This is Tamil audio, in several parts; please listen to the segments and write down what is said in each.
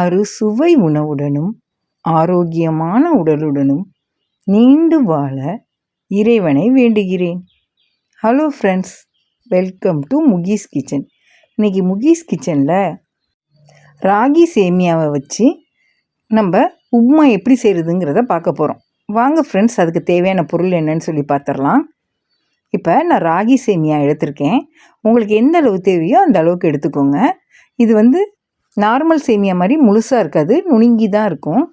அறுசுவை உணவுடனும் ஆரோக்கியமான உடலுடனும் நீண்டு வாழ இறைவனை வேண்டுகிறேன். Hello friends welcome to Mukees kitchen இன்றைக்கி முகீஸ் கிச்சனில் ராகி சேமியாவை வச்சு நம்ம உப்மா எப்படி செய்கிறதுங்கிறத பார்க்க போகிறோம் வாங்க ஃப்ரெண்ட்ஸ் அதுக்கு தேவையான பொருள் என்னன்னு சொல்லி பார்த்துடலாம். இப்போ நான் ராகி சேமியா எடுத்திருக்கேன். உங்களுக்கு எந்த அளவு தேவையோ அந்த அளவுக்கு எடுத்துக்கோங்க. இது வந்து நார்மல் சேமியா மாதிரி முழுசாக இருக்காது நுணுங்கி தான் இருக்கும்.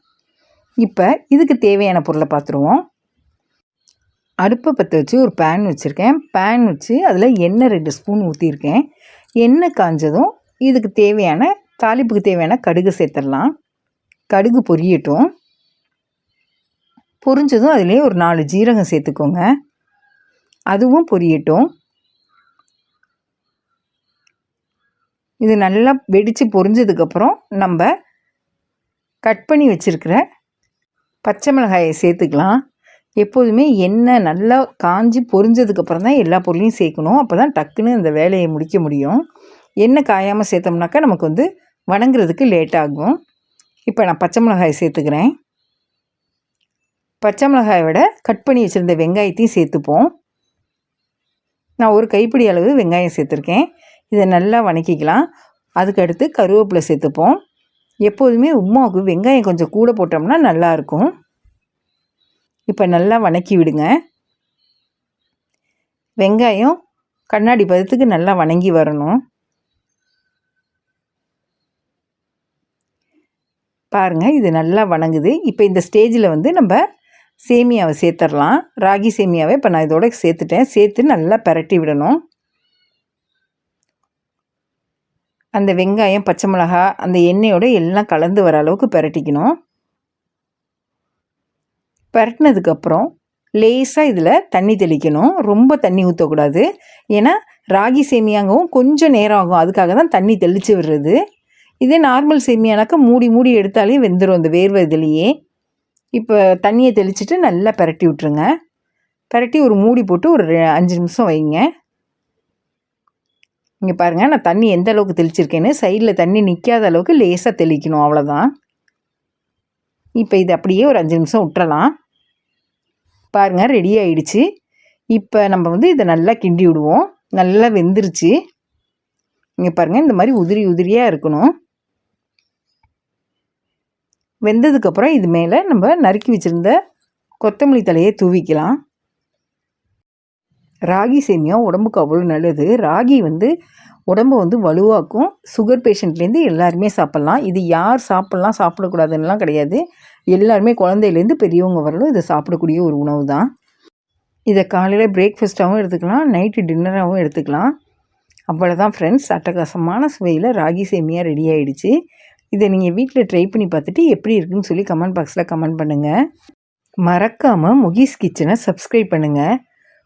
இப்போ இதுக்கு தேவையான பொருளை பார்த்துருவோம் அடுப்பை பற்ற வச்சு ஒரு பேன் வச்சுருக்கேன். பேன் வச்சு அதில் எண்ணெய் ரெண்டு ஸ்பூன் ஊற்றிருக்கேன் எண்ணெய் காஞ்சதும் இதுக்கு தேவையான தாளிப்புக்கு தேவையான கடுகு சேர்த்துடலாம். கடுகு பொரியட்டும். பொரிஞ்சதும் அதிலே ஒரு நாலு ஜீரகம் சேர்த்துக்கோங்க. அதுவும் பொரியட்டும். இது நல்லா வெடித்து பொரிஞ்சதுக்கப்புறம் நம்ம கட் பண்ணி வச்சுருக்கிற பச்சை மிளகாயை சேர்த்துக்கலாம். எப்போதுமே எண்ணெய் நல்லா காஞ்சி பொரிஞ்சதுக்கப்புறம் தான் எல்லா பொருளையும் சேர்க்கணும். அப்போ தான் டக்குன்னு இந்த வேலையை முடிக்க முடியும். எண்ணெய் காயாமல் சேர்த்தோம்னாக்கா நமக்கு வந்து வணங்குறதுக்கு லேட் ஆகும். இப்போ நான் பச்சை மிளகாயை சேர்த்துக்கிறேன். பச்சை மிளகாயை விட கட் பண்ணி வச்சுருந்த வெங்காயத்தையும் சேர்த்துப்போம். நான் ஒரு கைப்பிடி அளவு வெங்காயம் சேர்த்துருக்கேன். இதை நல்லா வணக்கிக்கலாம். அதுக்கடுத்து கருவேப்பிலை சேர்த்துப்போம். எப்போதுமே உப்மாவுக்கு வெங்காயம் கொஞ்சம் கூட போட்டோம்னா நல்லாயிருக்கும். இப்போ நல்லா வணக்கி விடுங்க. வெங்காயம் கண்ணாடி பதத்துக்கு நல்லா வணங்கி வரணும். பாருங்கள் இது நல்லா வணங்குது. இப்போ இந்த ஸ்டேஜில் வந்து நம்ம சேமியாவை சேர்த்துடலாம். ராகி சேமியாவை இப்போ நான் இதோட சேர்த்துட்டேன். சேர்த்து நல்லா பரட்டி விடணும். அந்த வெங்காயம் பச்சை மிளகா அந்த எண்ணெயோடு எல்லாம் கலந்து வர அளவுக்கு பரட்டிக்கணும். பரட்டினதுக்கப்புறம் லேசாக இதில் தண்ணி தெளிக்கணும். ரொம்ப தண்ணி ஊற்றக்கூடாது ஏன்னா ராகி சேமியாங்கவும் கொஞ்சம் நேரம் ஆகும். அதுக்காக தான் தண்ணி தெளித்து விடுறது. இதே நார்மல் சேமியானாக்கா மூடி மூடி எடுத்தாலே வெந்துடும் அந்த வேர்வை இதுலேயே. இப்போ தண்ணியை தெளிச்சுட்டு நல்லா பரட்டி விட்ருங்க பரட்டி ஒரு மூடி போட்டு ஒரு அஞ்சு நிமிஷம் வைங்க. இங்கே பாருங்கள் நான் தண்ணி எந்த அளவுக்கு தெளிச்சிருக்கேன்னு சைடில் தண்ணி நிற்காத அளவுக்கு லேசாக தெளிக்கணும் அவ்வளோதான் இப்போ இது அப்படியே ஒரு அஞ்சு நிமிஷம் விட்டுறலாம். பாருங்கள் ரெடி ஆயிடுச்சு. இப்போ நம்ம வந்து இதை நல்லா கிண்டி விடுவோம். நல்லா வெந்துருச்சு. இங்கே பாருங்கள் இந்த மாதிரி உதிரி உதிரியாக இருக்கணும். வெந்ததுக்கப்புறம் இது மேலே நம்ம நறுக்கி வச்சுருந்த கொத்தமல்லி தலையை தூவிக்கலாம். ராகி சேமியா உடம்புக்கு அவ்வளோ நல்லது. ராகி வந்து உடம்பை வந்து வலுவாக்கும். சுகர் பேஷண்ட்லேருந்து எல்லாருமே சாப்பிட்லாம். இது யார் சாப்பிட்லாம் சாப்பிடக்கூடாதுன்னெலாம் கிடையாது. எல்லாருமே குழந்தையிலேருந்து பெரியவங்க வரலும் இதை சாப்பிடக்கூடிய ஒரு உணவு தான் இதை காலையில் பிரேக்ஃபாஸ்ட்டாகவும் எடுத்துக்கலாம் நைட்டு டின்னராகவும் எடுத்துக்கலாம். அவ்வளோதான் ஃப்ரெண்ட்ஸ் அட்டகாசமான சுவையில் ராகி சேமியா ரெடி ஆகிடுச்சு இதை நீங்கள் வீட்டில் ட்ரை பண்ணி பார்த்துட்டு எப்படி இருக்குன்னு சொல்லி கமெண்ட் பாக்ஸில் கமெண்ட் பண்ணுங்கள் மறக்காமல் முகீஸ் கிச்சனை சப்ஸ்கிரைப் பண்ணுங்கள்